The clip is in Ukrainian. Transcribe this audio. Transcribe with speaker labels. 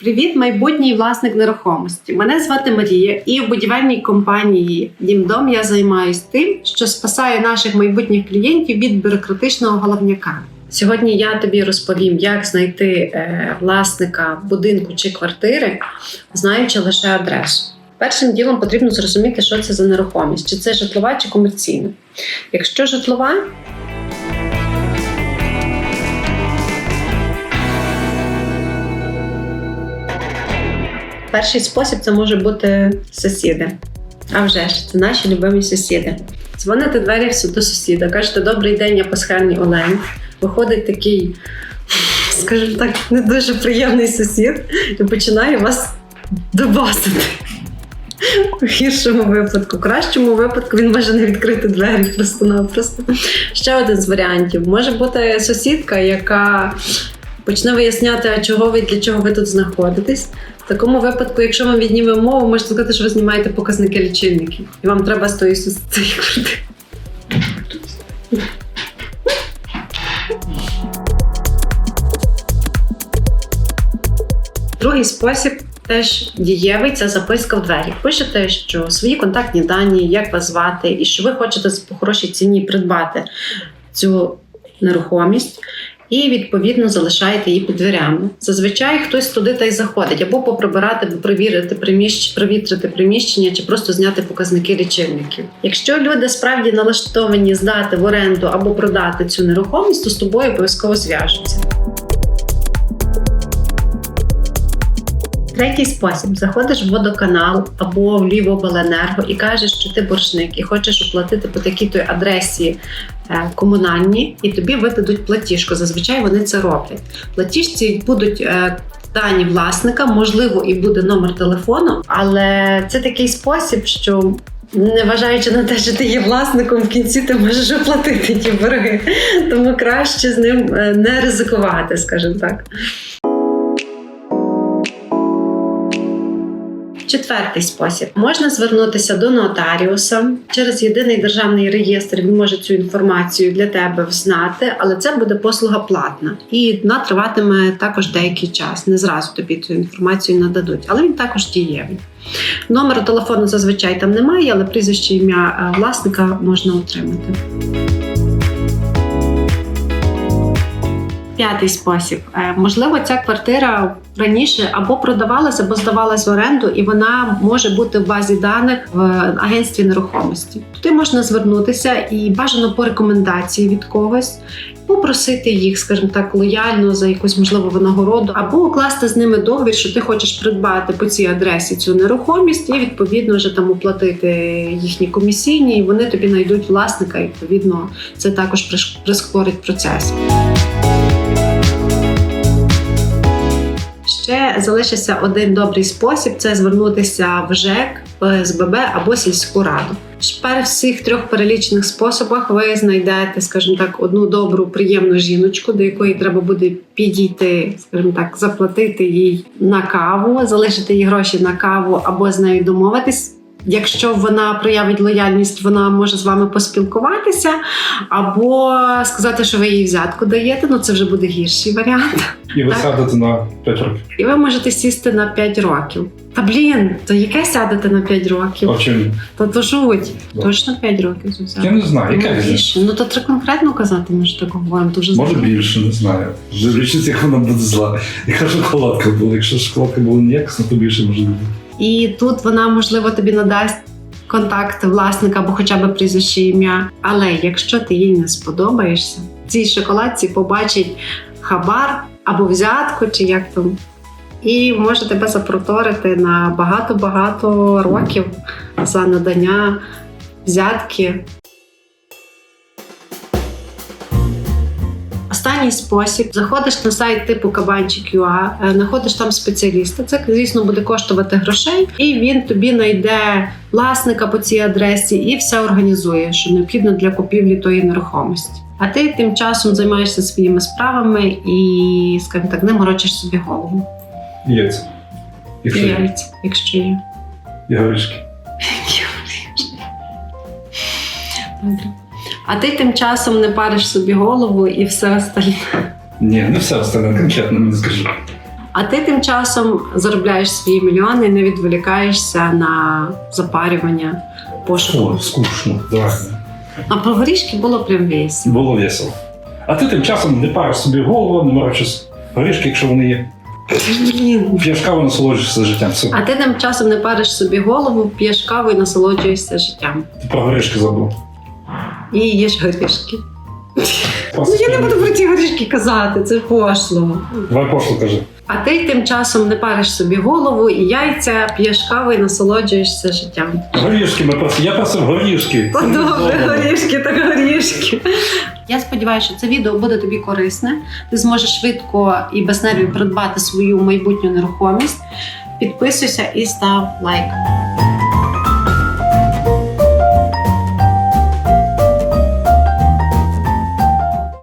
Speaker 1: Привіт, майбутній власник нерухомості. Мене звати Марія, і в будівельній компанії Дімдом я займаюся тим, що спасає наших майбутніх клієнтів від бюрократичного головняка. Сьогодні я тобі розповім, як знайти е, власника будинку чи квартири, знаючи лише адресу. Першим ділом потрібно зрозуміти, що це за нерухомість, чи це житлова, чи комерційна. Якщо житлова, Перший спосіб це може бути сусіди. А вже ж, це наші любимі сусіди. Дзвоните двері до сусіда, кажете, добрий день, я пасхальний Олень. Виходить такий, скажімо так, не дуже приємний сусід і починає вас добасити. У гіршому випадку, в кращому випадку він може не відкрити двері просто-напросто. Ще один з варіантів може бути сусідка, яка почне виясняти, а чого ви для чого ви тут знаходитесь. Такому випадку, якщо ми віднімемо мову, можете сказати, що ви знімаєте показники лічильників, і вам треба з тої цієї квартири. Другий спосіб теж дієвий це записка в двері. Пишете, що свої контактні дані, як вас звати, і що ви хочете по хорошій ціні придбати цю нерухомість. І відповідно залишаєте її під дверями. Зазвичай хтось туди та й заходить, або поприбирати, або провірити приміщення, провітрити приміщення, чи просто зняти показники лічильників. Якщо люди справді налаштовані здати в оренду або продати цю нерухомість, то з тобою обов'язково зв'яжуться. Третій спосіб: заходиш в водоканал або в Львівобленерго і кажеш, що ти боржник і хочеш оплатити по такій той адресі комунальні, і тобі видадуть платіжку. Зазвичай вони це роблять. Платіжці будуть. е, Дані власника, можливо, і буде номер телефону, але це такий спосіб, що не вважаючи на те, що ти є власником, в кінці ти можеш оплатити ті борги. Тому краще з ним е, не ризикувати, скажімо так. Четвертий спосіб можна звернутися до нотаріуса через єдиний державний реєстр. Він може цю інформацію для тебе взнати, але це буде послуга платна і вона триватиме також деякий час. Не зразу тобі цю інформацію нададуть, але він також дієвий. Номеру телефону зазвичай там немає, але прізвище ім'я е, власника можна отримати. П'ятий спосіб. Е, Можливо, ця квартира раніше або продавалася, або здавалась в оренду, і вона може бути в базі даних в агентстві нерухомості. Туди можна звернутися і бажано по рекомендації від когось. Попросити їх, скажімо так, лояльно за якусь можливо винагороду, або укласти з ними договір, що ти хочеш придбати по цій адресі цю нерухомість, і відповідно вже там оплатити їхні комісійні, і вони тобі знайдуть власника. І відповідно це також прискорить процес. Ще залишився один добрий спосіб це звернутися в ЖЕК, в СББ або сільську раду. Тепер в всіх трьох перелічених способах ви знайдете, скажімо так, одну добру, приємну жіночку, до якої треба буде підійти, скажімо так, заплатити їй на каву, залишити їй гроші на каву або з нею домовитись. Якщо вона проявить лояльність, вона може з вами поспілкуватися, або сказати, що ви їй взятку даєте. Ну це вже буде гірший варіант.
Speaker 2: І ви
Speaker 1: Так.
Speaker 2: сядете на 5 років.
Speaker 1: І ви можете сісти на 5 років. Та блін, то яке сядете на 5 років?
Speaker 2: А в чому?
Speaker 1: То жуть.
Speaker 2: Да.
Speaker 1: Точно 5 років взяти.
Speaker 2: Я не знаю, яка
Speaker 1: Ну, більше. Ну то треба конкретно казати, ми ж так говоримо. Вже
Speaker 2: Може
Speaker 1: знаю.
Speaker 2: більше, не знаю. Дивлячись, як вона буде зла. Яка шоколадка була. Якщо шоколадка була неякісна, то більше може бути.
Speaker 1: І тут вона, можливо, тобі надасть контакт власника або хоча б прізвище ім'я. Але якщо ти їй не сподобаєшся, в цій шоколадці побачить хабар або взятку, чи як там. І може тебе запроторити на багато-багато років за надання взятки. Останній спосіб: заходиш на сайт типу Кабанчик.ua, е, знаходиш там спеціаліста. Це, звісно, буде коштувати грошей, і він тобі знайде власника по цій адресі і все організує, що необхідно для купівлі тої нерухомості. А ти тим часом займаєшся своїми справами і, скажімо так, не морочиш собі голову.
Speaker 2: Яйця. Якщо є.
Speaker 1: яйця, якщо є.
Speaker 2: Горішки.
Speaker 1: Добре. А ти тим часом не париш собі голову і все остальне.
Speaker 2: Ні, не все остальне конкретно не скажу.
Speaker 1: А ти тим часом заробляєш свої мільйони, не відволікаєшся на запарювання пошуку.
Speaker 2: О, скучно. Давай.
Speaker 1: А про горішки було прям весело.
Speaker 2: Було весело. А ти тим часом не париш собі голову, не морочиш горішки, якщо вони є.
Speaker 1: Блін.
Speaker 2: П'єш каву, насолоджуєшся життям. Все.
Speaker 1: А ти тим часом не париш собі голову, п'єш каву і насолоджуєшся життям.
Speaker 2: Ти про горішки забув.
Speaker 1: І їш горішки. Ну я не буду про ті горішки казати, це пошло.
Speaker 2: Давай пошло кажи.
Speaker 1: А ти тим часом не париш собі голову і яйця, п'єш каву і насолоджуєшся життям.
Speaker 2: Горішки, ми просили. Я просив горішки.
Speaker 1: О, добре, горішки, так горішки. Я сподіваюся, що це відео буде тобі корисне. Ти зможеш швидко і без нервів придбати свою майбутню нерухомість. Підписуйся і став лайк.